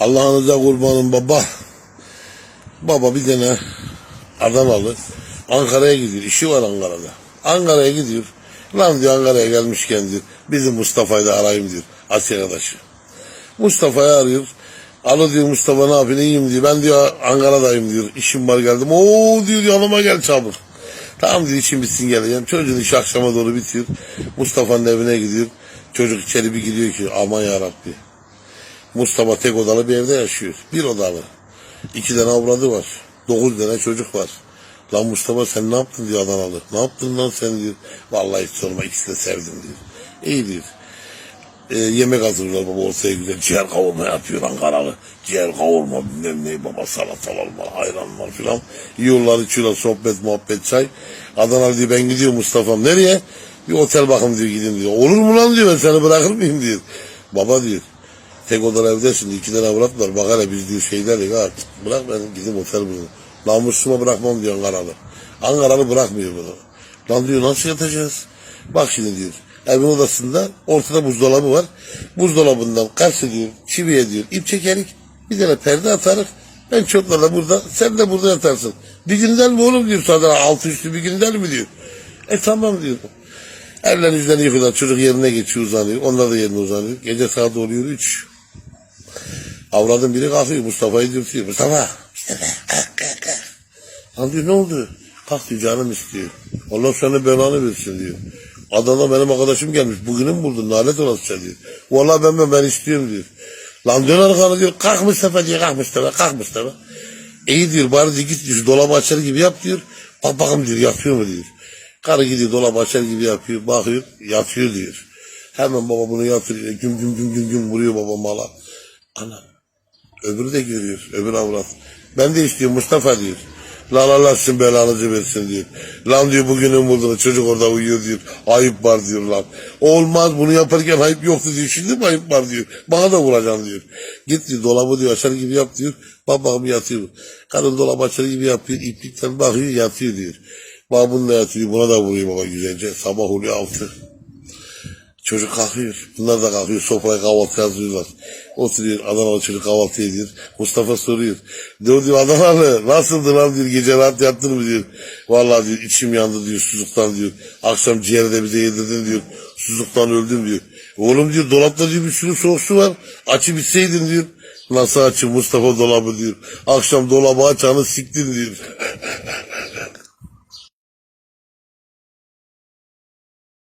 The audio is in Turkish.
Allah'ınıza kurbanım baba. Baba bir tane Adanalı Ankara'ya gidiyor. İşi var Ankara'da. Ankara'ya gidiyor. Lan diyor Ankara'ya gelmişken diyor. Bizim Mustafa'yı da arayayım diyor. Asya arkadaşı. Mustafa'yı arıyor. Alo diyor Mustafa ne yapıyorsun iyiyim diyor. Ben diyor Ankara'dayım diyor. İşim var geldim. Oo diyor yanıma gel çabuk. Tamam diyor işim bitsin geleceğim. Çocuğun işi akşama doğru bitiyor. Mustafa'nın evine gidiyor. Çocuk içeri bir gidiyor ki aman yarabbi. Mustafa tek odalı bir evde yaşıyor. Bir odalı. İki tane avradı var. Dokuz tane çocuk var. Lan Mustafa sen ne yaptın diyor Adanalı. Ne yaptın lan sen diyor. Vallahi hiç sorma ikisini de sevdim diyor. İyi diyor. Ee, yemek hazırlıyorlar baba ortaya güzel. Ciğer kavurma yapıyor Ankaralı. Ciğer kavurma bilmem ne baba salatalar var ayran var filan. Yiyorlar içiyorlar sohbet muhabbet çay. Adanalı diyor ben gidiyorum Mustafa'm. Nereye? Bir otel bakın diyor gidin diyor. Olur mu lan diyor ben seni bırakır mıyım diyor. Baba diyor. Tek odalı evdesin iki tane avrat var. Bak hele biz diyor şeyler ya artık bırak ben gidip otel bulayım. Namusuma bırakmam diyor Ankaralı. Ankaralı bırakmıyor bunu. Lan diyor nasıl yatacağız? Bak şimdi diyor. Evin odasında ortada buzdolabı var. Buzdolabından karşı diyor çiviye diyor ip çekerik. Bir tane perde atarık. Ben çocuklarla burada sen de burada yatarsın. Bir günden mi oğlum diyor sadece altı üstü bir günden mi diyor. E tamam diyor. Ellerini yüzlerini yıkıyorlar. Çocuk yerine geçiyor uzanıyor. Onlar da yerine uzanıyor. Gece saat oluyor üç. Avradın biri kalkıyor. Mustafa'yı dürtüyor. Mustafa. Mustafa kalk kalk kalk. Lan diyor ne oldu? Kalk diyor canım istiyor. Allah sana belanı versin diyor. Adana benim arkadaşım gelmiş. Bugünü mü buldun? Lanet olası sen diyor. Vallahi ben ben, ben istiyorum diyor. Lan dön arkana diyor. Kalk Mustafa diyor. Kalk Mustafa. Kalk Mustafa. İyi diyor. Bari diyor, git diyor. Dolabı açar gibi yap diyor. Bak bakalım diyor. Yatıyor mu diyor. Karı gidiyor dolabı açar gibi yapıyor. Bakıyor. Yatıyor diyor. Hemen baba bunu yatırıyor. Güm güm güm güm güm vuruyor baba mala. Ana. Öbürü de görüyor. Öbür avrat. Ben de istiyorum Mustafa diyor. Lan Allah sizin belanızı versin diyor. Lan diyor bugünün bulduğunu çocuk orada uyuyor diyor. Ayıp var diyor lan. Olmaz bunu yaparken ayıp yoktu diyor. Şimdi mi ayıp var diyor. Bana da vuracaksın diyor. Git diyor dolabı diyor açar gibi yap diyor. Bak bakalım yatıyor. Kadın dolabı açar gibi yapıyor. İplikten bakıyor yatıyor diyor. Bak bununla yatıyor. Buna da vuruyor baba güzelce. Sabah oluyor altı. Çocuk kalkıyor. Bunlar da kalkıyor. Sofraya kahvaltı hazırlıyorlar. Oturuyor. Adanalı çocuk kahvaltı ediyor. Mustafa soruyor. Diyor diyor Adanalı nasıldı lan diyor. Gece rahat yattın mı diyor. Vallahi diyor içim yandı diyor. Susuzluktan diyor. Akşam ciğeri de bize yedirdin diyor. Susuzluktan öldüm diyor. Oğlum diyor dolapta diyor bir sürü soğuk su var. Açıp içseydin diyor. Nasıl açayım Mustafa dolabı diyor. Akşam dolabı açanı siktin diyor.